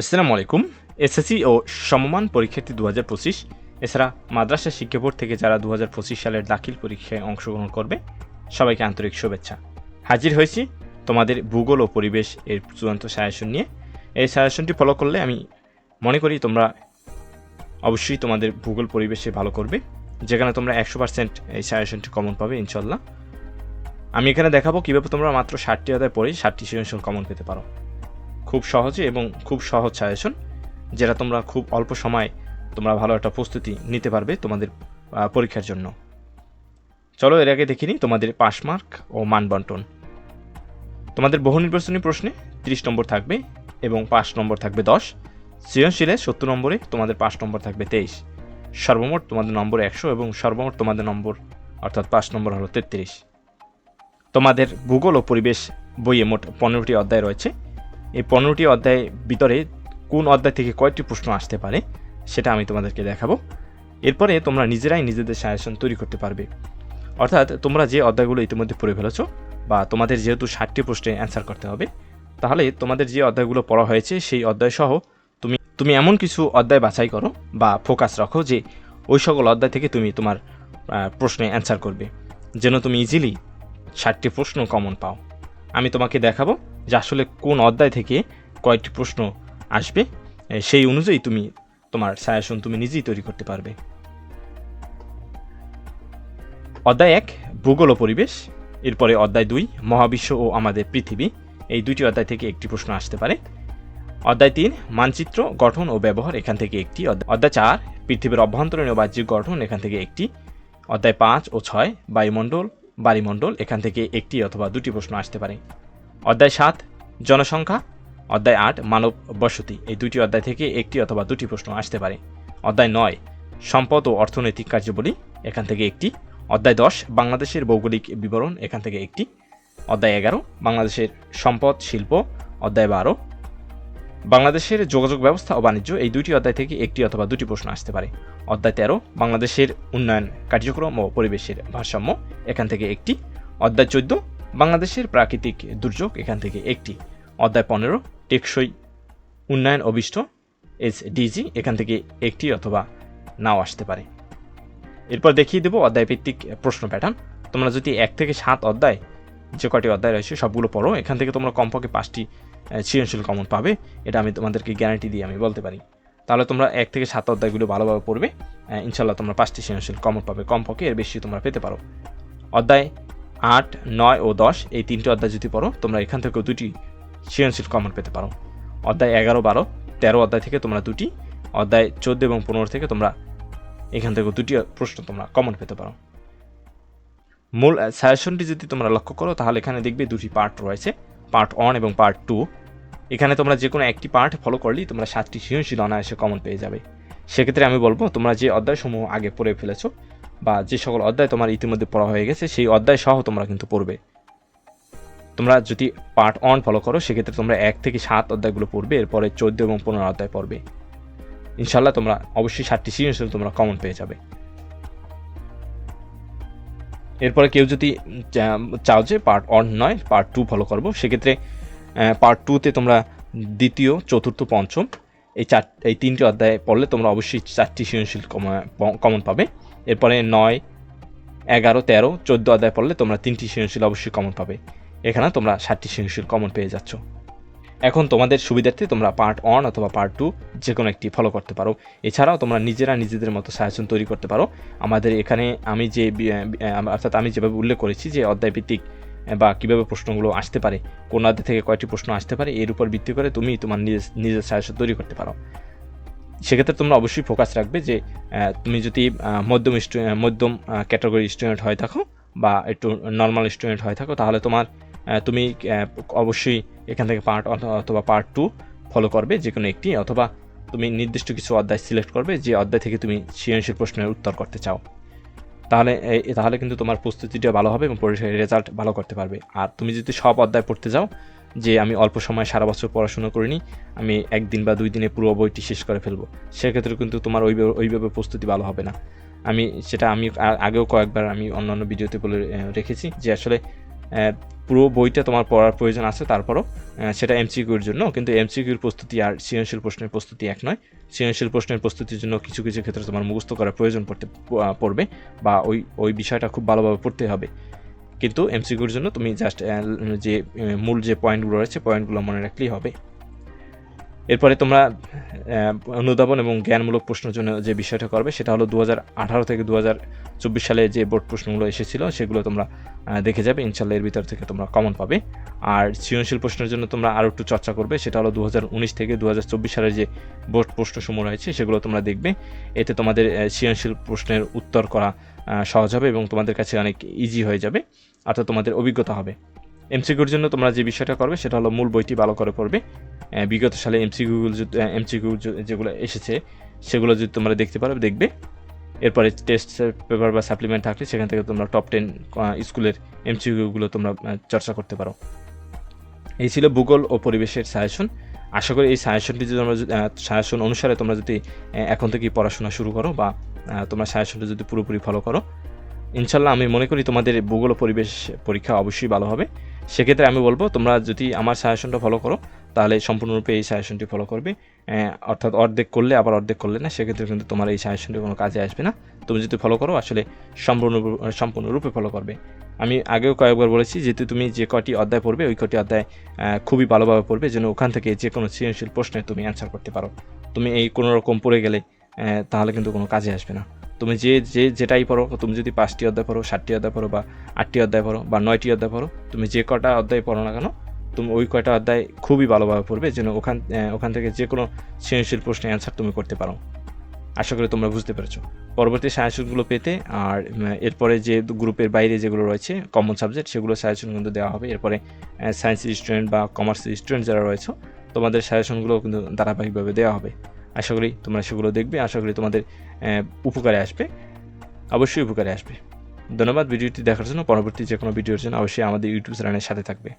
আসসালামু আলাইকুম এসএসসি ও সমমান পরীক্ষার্থী দু হাজার পঁচিশ, এছাড়া মাদ্রাসা শিক্ষা বোর্ড থেকে যারা দু হাজার পঁচিশ সালের দাখিল পরীক্ষায় অংশগ্রহণ করবে, সবাইকে আন্তরিক শুভেচ্ছা। হাজির হয়েছি তোমাদের ভূগোল ও পরিবেশ এর চূড়ান্ত সাজেশন নিয়ে। এই সাজেশনটি ফলো করলে আমি মনে করি তোমরা অবশ্যই তোমাদের ভূগোল পরিবেশে ভালো করবে, যেখানে তোমরা একশো পার্সেন্ট এই সাজেশনটি কমন পাবে ইনশাল্লাহ আমি এখানে দেখাবো কীভাবে তোমরা মাত্র ষাটটি আদায় পড়ে ষাটটি সৃজনশীল কমন পেতে পারো। খুব সহজে এবং খুব সহজ সাজেশন, যেটা তোমরা খুব অল্প সময় তোমরা ভালো একটা প্রস্তুতি নিতে পারবে তোমাদের পরীক্ষার জন্য। চলো এর আগে দেখিনি তোমাদের পাস মার্ক ও মান বন্টন। তোমাদের বহু নির্বাচনী প্রশ্নে তিরিশ নম্বর থাকবে এবং পাঁচ নম্বর থাকবে দশ, সৃজনশীলে সত্তর নম্বরে তোমাদের পাঁচ নম্বর থাকবে তেইশ, সর্বমোট তোমাদের নম্বর একশো এবং সর্বমোট তোমাদের নম্বর, অর্থাৎ পাঁচ নম্বর হলো তেত্রিশ। তোমাদের ভূগোল ও পরিবেশ বইয়ে মোট পনেরোটি অধ্যায় রয়েছে। এই পনেরোটি অধ্যায়ের ভিতরে কোন অধ্যায় থেকে কয়টি প্রশ্ন আসতে পারে সেটা আমি তোমাদেরকে দেখাবো। এরপরে তোমরা নিজেরাই নিজেদের সাজেশন তৈরি করতে পারবে। অর্থাৎ তোমরা যে অধ্যায়গুলো ইতিমধ্যে পড়ে ফেলেছো বা তোমাদের যেহেতু ষাটটি প্রশ্নে অ্যান্সার করতে হবে, তাহলে তোমাদের যে অধ্যায়গুলো পড়া হয়েছে সেই অধ্যায় সহ তুমি তুমি এমন কিছু অধ্যায় বাছাই করো বা ফোকাস রাখো যে ওই সকল অধ্যায় থেকে তুমি তোমার প্রশ্নে অ্যান্সার করবে। যেন তুমি ইজিলি ষাটটি প্রশ্ন কমন পাও। আমি তোমাকে দেখাবো যে আসলে কোন অধ্যায় থেকে কয়েকটি প্রশ্ন আসবে সেই অনুযায়ী তুমি তোমার সায়াসন তুমি নিজেই তৈরি করতে পারবে। অধ্যায় এক, ভূগোল ও পরিবেশ। এরপরে অধ্যায় দুই, মহাবিশ্ব ও আমাদের পৃথিবী। এই দুইটি অধ্যায় থেকে একটি প্রশ্ন আসতে পারে। অধ্যায় তিন, মানচিত্র, গঠন ও ব্যবহার এখান থেকে একটি অধ্যায়- অধ্যায় চার, পৃথিবীর অভ্যন্তরীণ ও বাহ্যিক গঠন এখান থেকে একটি। অধ্যায় পাঁচ ও ছয়, বায়ুমণ্ডল বাড়িমণ্ডল এখান থেকে একটি অথবা দুটি প্রশ্ন আসতে পারে। অধ্যায় সাত, জনসংখ্যা। অধ্যায় আট, মানব বসতি। এই দুটি অধ্যায় থেকে একটি অথবা দুটি প্রশ্ন আসতে পারে। অধ্যায় নয়, সম্পদ ও অর্থনৈতিক কার্যাবলী। এখান থেকে একটি। অধ্যায় দশ, বাংলাদেশের ভৌগোলিক বিবরণ। এখান থেকে একটি। অধ্যায় এগারো, বাংলাদেশের সম্পদ, শিল্প। অধ্যায় বারো, বাংলাদেশের যোগাযোগ ব্যবস্থা ও বাণিজ্য। এই দুটি অধ্যায় থেকে একটি অথবা দুটি প্রশ্ন আসতে পারে। অধ্যায় তেরো, বাংলাদেশের উন্নয়ন কার্যক্রম ও পরিবেশের ভারসাম্য। এখান থেকে একটি। অধ্যায় চোদ্দ বাংলাদেশের প্রাকৃতিক দুর্যোগ এখান থেকে একটি। অধ্যায় পনেরো, টেকসই উন্নয়ন অবিষ্ট এস ডিজি এখান থেকে একটি অথবা নাও আসতে পারে। এরপর দেখিয়ে দেবো অধ্যায় ভিত্তিক প্রশ্ন প্যাটার্ন তোমরা যদি এক থেকে সাত অধ্যায় যে কয়টি অধ্যায় রয়েছে, সবগুলো পড়ো, এখান থেকে তোমরা কমপক্ষে পাঁচটি সৃজনশীল কমন পাবে। এটা আমি তোমাদেরকে গ্যারান্টি দিয়ে আমি বলতে পারি। তাহলে তোমরা এক থেকে সাত অধ্যায়গুলো ভালোভাবে পড়বে। ইনশাল্লাহ তোমরা পাঁচটি সৃজনশীল কমন পাবে। কমপক্ষে এর বেশি তোমরা পেতে পারো। অধ্যায় আট, নয় ও দশ, এই তিনটি অধ্যায় যদি পড়ো, তোমরা এখান থেকেও দুটি সৃজনশীল কমন পেতে পারো। অধ্যায় এগারো, বারো, তেরো অধ্যায় থেকে তোমরা দুটি, অধ্যায় চোদ্দ এবং পনেরো থেকে তোমরা এখান থেকে দুটি প্রশ্ন তোমরা কমন পেতে পারো। মূল সাজেশনটি যদি তোমরা লক্ষ্য করো, তাহলে এখানে দেখবে দুটি পার্ট রয়েছে পার্ট ওয়ান এবং পার্ট টু এখানে তোমরা যে কোনো একটি পার্ট ফলো করলেই তোমরা সাতটি সৃজনশীল অনায়াসে কমন পেয়ে যাবে। সেক্ষেত্রে আমি বলব, তোমরা যে অধ্যায়সমূহ আগে পড়ে ফেলেছো বা যে সকল অধ্যায় তোমার ইতিমধ্যে পড়া হয়ে গেছে, সেই অধ্যায় সহ তোমরা কিন্তু পড়বে। তোমরা যদি পার্ট ওয়ান ফলো করো, সেক্ষেত্রে তোমরা এক থেকে সাত অধ্যায়গুলো পড়বে, এরপরে চোদ্দ এবং পনেরো অধ্যায় পড়বে। ইনশাল্লাহ তোমরা অবশ্যই সাতটি সৃজনশীল তোমরা কমন পেয়ে যাবে। এরপরে কেউ যদি চাও যে পার্ট ওয়ান নয় পার্ট টু ফলো করব, সেক্ষেত্রে পার্ট টুতে তোমরা দ্বিতীয়, চতুর্থ, পঞ্চম, এই চার, এই তিনটি অধ্যায় পড়লে তোমরা অবশ্যই চারটি সৃজনশীল কমন পাবে। এরপরে নয়, এগারো, তেরো, চোদ্দ অধ্যায় পড়লে তোমরা তিনটি সৃজনশীল অবশ্যই কমন পাবে। এখানে তোমরা ষাটটি সৃজনশীল কমন পেয়ে যাচ্ছ। এখন তোমাদের সুবিধার্থে তোমরা পার্ট ওয়ান অথবা পার্ট টু যে কোনো একটি ফলো করতে পারো। এছাড়াও তোমরা নিজেরা নিজেদের মতো সাজেশন তৈরি করতে পারো। আমাদের এখানে আমি যে অর্থাৎ আমি যেভাবে উল্লেখ করেছি যে অধ্যায় ভিত্তিক বা কীভাবে প্রশ্নগুলো আসতে পারে, কোন অধ্যায় থেকে কয়টি প্রশ্ন আসতে পারে, এর উপর ভিত্তি করে তুমি তোমার নিজের নিজের সাজেশন তৈরি করতে পারো। সেক্ষেত্রে তোমরা অবশ্যই ফোকাস রাখবে যে তুমি যদি মধ্যম মধ্যম ক্যাটাগরি স্টুডেন্ট হয়ে থাকো বা একটু নর্মাল স্টুডেন্ট হয়ে থাকো, তাহলে তোমার তুমি অবশ্যই এখান থেকে পার্ট অথবা পার্ট টু ফলো করবে যে কোনো একটি, অথবা তুমি নির্দিষ্ট কিছু অধ্যায় সিলেক্ট করবে যে অধ্যায় থেকে তুমি সৃজনশীল প্রশ্নের উত্তর করতে চাও। তাহলে তাহলে কিন্তু তোমার প্রস্তুতিটা ভালো হবে এবং পরীক্ষার রেজাল্ট ভালো করতে পারবে। আর তুমি যদি সব অধ্যায় পড়তে যাও যে আমি অল্প সময় সারা বছর পড়াশোনা করিনি, আমি একদিন বা দুই দিনে পুরো বইটি শেষ করে ফেলব। সেক্ষেত্রে কিন্তু তোমার ওই ওইভাবে প্রস্তুতি ভালো হবে না। আমি সেটা আমি আগেও কয়েকবার আমি অন্যান্য ভিডিওতে বলে রেখেছি যে আসলে পুরো বইটা তোমার পড়ার প্রয়োজন আছে, তারপরও সেটা এমসিকিউর জন্য, কিন্তু এমসিকিউর প্রস্তুতি আর সৃজনশীল প্রশ্নের প্রস্তুতি এক নয়। সৃজনশীল প্রশ্নের প্রস্তুতির জন্য কিছু কিছু ক্ষেত্রে তোমার মুখস্থ করার প্রয়োজন পড়তে পড়বে বা ওই ওই বিষয়টা খুব ভালোভাবে পড়তে হবে। কিন্তু এমসিকিউর জন্য তুমি জাস্ট যে মূল যে পয়েন্টগুলো রয়েছে পয়েন্টগুলো মনে রাখলেই হবে। এরপরে তোমরা অনুধাবন এবং জ্ঞানমূলক প্রশ্নের জন্য যে বিষয়টা করবে, সেটা হলো দু থেকে দু সালে যে বোর্ড প্রশ্নগুলো এসেছিল, সেগুলো তোমরা দেখে যাবে। ইনশাল্লাহ এর ভিতর থেকে তোমরা কমন পাবে। আর সৃজনশীল প্রশ্নের জন্য তোমরা আরও একটু চর্চা করবে, সেটা হলো দু হাজার উনিশ থেকে দু হাজার চব্বিশ সালের যে বোর্ড প্রশ্নসমূহ রয়েছে, সেগুলো তোমরা দেখবে। এতে তোমাদের সৃজনশীল প্রশ্নের উত্তর করা সহজ হবে এবং তোমাদের কাছে অনেক ইজি হয়ে যাবে, অর্থাৎ তোমাদের অভিজ্ঞতা হবে। এমসিকিউর জন্য তোমরা যে বিষয়টা করবে সেটা হলো মূল বইটি ভালো করে পড়বে। বিগত সালে এমসিকিউ এমসিকিউ যেগুলো এসেছে, সেগুলো যদি তোমরা দেখতে পারো, দেখবে। এরপরে টেস্ট পেপার বা সাপ্লিমেন্ট থাকলে সেখান থেকে তোমরা টপ টেন স্কুলের এমসিকিউগুলো তোমরা চর্চা করতে পারো। এই ছিল ভূগোল ও পরিবেশের সাজেশন আশা করি এই সাজেশনটি যদি তোমরা সাজেশন অনুসারে তোমরা যদি এখন থেকেই পড়াশোনা শুরু করো বা তোমরা সাজেশনটা যদি পুরোপুরি ফলো করো। ইনশাল্লাহ আমি মনে করি তোমাদের ভূগোল পরিবেশ পরীক্ষা অবশ্যই ভালো হবে। সেক্ষেত্রে আমি বলব, তোমরা যদি আমার সাজেশনটা ফলো করো, তাহলে সম্পূর্ণরূপে এই সাজেশনটি ফলো করবে। অর্থাৎ অর্ধেক করলে আবার অর্ধেক করলে না, সেক্ষেত্রে কিন্তু তোমার এই সাজেশনটি কোনো কাজে আসবে না। তুমি যদি ফলো করো, আসলে সম্পূর্ণ সম্পূর্ণরূপে ফলো করবে। আমি আগেও কয়েকবার বলেছি, যেহেতু তুমি যে কটি অধ্যায় পড়বে, ওই কটি অধ্যায় খুবই ভালোভাবে পড়বে, যেন ওখান থেকে যে কোনো সৃজনশীল প্রশ্নে তুমি অ্যান্সার করতে পারো। তুমি এই কোনো রকম পড়ে গেলে তাহলে কিন্তু কোনো কাজে আসবে না। তুমি যে যে যেটাই পড়ো, তুমি যদি পাঁচটি অধ্যায় পড়ো ষাটটি অধ্যায় পড়ো বা আটটি অধ্যায় পড়ো বা নয়টি অধ্যায় পড়ো, তুমি যে কটা অধ্যায় পড়ো না কেন, তুমি ওই কয়টা অধ্যায় খুবই ভালোভাবে পড়বে যেন ওখান ওখান থেকে যে কোনো সৃজনশীল প্রশ্নের অ্যান্সার তুমি করতে পারো। আশা করি তোমরা বুঝতে পেরেছ। পরবর্তী সাজেশনগুলো পেতে আর এরপরে যে গ্রুপের বাইরে যেগুলো রয়েছে কমন সাবজেক্ট সেগুলো সাজেশন কিন্তু দেওয়া হবে। এরপরে সায়েন্সের স্টুডেন্ট বা কমার্সের স্টুডেন্ট যারা রয়েছে, তোমাদের সাজেশনগুলো কিন্তু ধারাবাহিকভাবে দেওয়া হবে। আশা করি তোমরা সেগুলো দেখবে, আশা করি তোমাদের উপকারে আসবে। অবশ্যই উপকারে আসবে। ধন্যবাদ, ভিডিওটি দেখার জন্য। পরবর্তী যে কোনো ভিডিওর জন্য অবশ্যই আমাদের ইউটিউব চ্যানেলের সাথে থাকবে।